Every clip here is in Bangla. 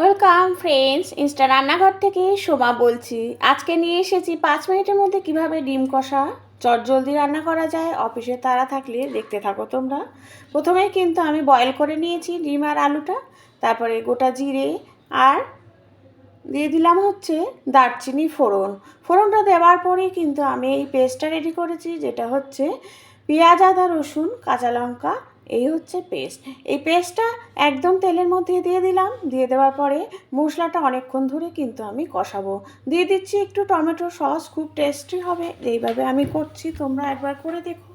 ওয়েলকাম ফ্রেন্ডস ইনস্টা রান্নাঘর থেকে শোভা বলছি। আজকে নিয়ে এসেছি পাঁচ মিনিটের মধ্যে কীভাবে ডিম কষা, চটজলদি রান্না করা যায় অফিসে তারা থাকলে দেখতে থাকো তোমরা। প্রথমে কিন্তু আমি বয়েল করে নিয়েছি ডিম আর আলুটা, তারপরে গোটা জিরে আর দিয়ে দিলাম হচ্ছে দারচিনি ফোড়ন। ফোড়নটা দেওয়ার পরেই কিন্তু আমি এই পেস্টটা রেডি করেছি, যেটা হচ্ছে পেঁয়াজ, আদা, রসুন, কাঁচা লঙ্কা এই হচ্ছে পেস্ট এই পেস্টটা একদম তেলের মধ্যে দিয়ে দিলাম। দিয়ে দেওয়ার পরে মশলাটা অনেকক্ষণ ধরে কিন্তু আমি কষাবো। দিয়ে দিচ্ছি একটু টমেটো সস, খুব টেস্টি হবে। এইভাবে আমি করছি, তোমরা একবার করে দেখো।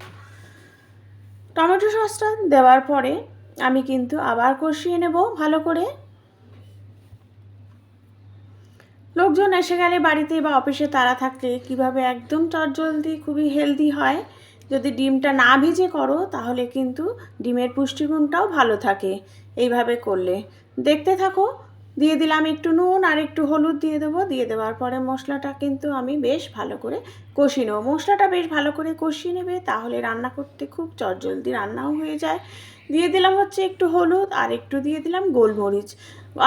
টমেটো সসটা দেওয়ার পরে আমি কিন্তু আবার কষিয়ে নেব ভালো করে। লোকজন এসে গেলে বাড়িতে বা অফিসে তারা থাকলে কীভাবে একদম চটজলদি, খুবই হেলদি হয় যদি ডিমটা না ভেজে করো, তাহলে কিন্তু ডিমের পুষ্টিগুণটাও ভালো থাকে। এইভাবে করলে। দেখতে থাকো, দিয়ে দিলাম একটু নুন আর একটু হলুদ দিয়ে দেবো। দিয়ে দেওয়ার পরে মশলাটা কিন্তু আমি বেশ ভালো করে কষিয়ে নেব। মশলাটা বেশ ভালো করে কষিয়ে নেবে, তাহলে রান্না করতে খুব চটজলদি রান্নাও হয়ে যায়। দিয়ে দিলাম হচ্ছে একটু হলুদ আর একটু দিয়ে দিলাম গোলমরিচ।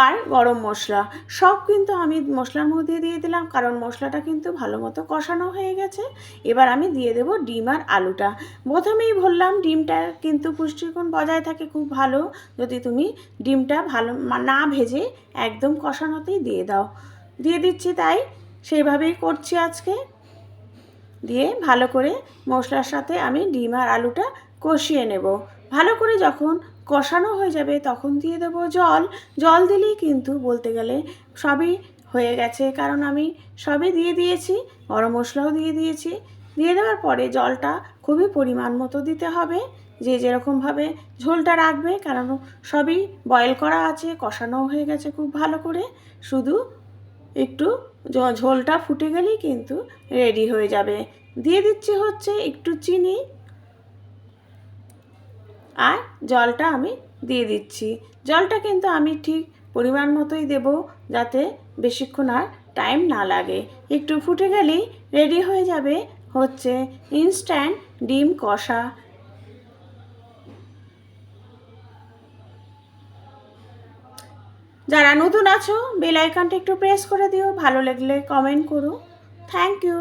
আর গরম মশলা। সব কিন্তু আমি মশলার মধ্যে দিয়ে দিলাম, কারণ মশলাটা কিন্তু ভালো মতো কষানো হয়ে গেছে। এবার আমি দিয়ে দেবো ডিম আর আলুটা। প্রথমেই বললাম ডিমটা কিন্তু পুষ্টিগুণ বজায় থাকে, খুব ভালো। যদি তুমি ডিমটা ভালো না ভেজে একদম কষানোতেই দিয়ে দাও। দিয়ে দিচ্ছি তাই, সেইভাবেই করছি আজকে। দিয়ে ভালো করে মশলার সাথে আমি ডিম আর আলুটা কষিয়ে নেব। ভালো করে যখন কষানো হয়ে যাবে, তখন দিয়ে দেবো জল। জল দিলেই কিন্তু বলতে গেলে সবই হয়ে গেছে। কারণ আমি সবই দিয়ে দিয়েছি, গরম মশলাও দিয়ে দিয়েছি। দিয়ে দেওয়ার পরে জলটা খুবই পরিমাণ মতো দিতে হবে। যে যেরকমভাবে ঝোলটা রাখবে, কারণ সবই বয়েল করা আছে কষানো হয়ে গেছে খুব ভালো করে। শুধু একটু ঝোলটা ফুটে গেলেই কিন্তু রেডি হয়ে যাবে। দিয়ে দিচ্ছি হচ্ছে একটু চিনি। আর জলটা আমি দিয়ে দিচ্ছি। জলটা কিন্তু আমি ঠিক পরিমাণ মতোই দেব যাতে বেশিক্ষণ আর টাইম না লাগে। একটু ফুটে গেলেই রেডি হয়ে যাবে হচ্ছে ইনস্ট্যান্ট ডিম কষা। যারা নতুন আছো বেল আইকনটা একটু প্রেস করে দিও, ভালো লাগলে কমেন্ট করো। Thank you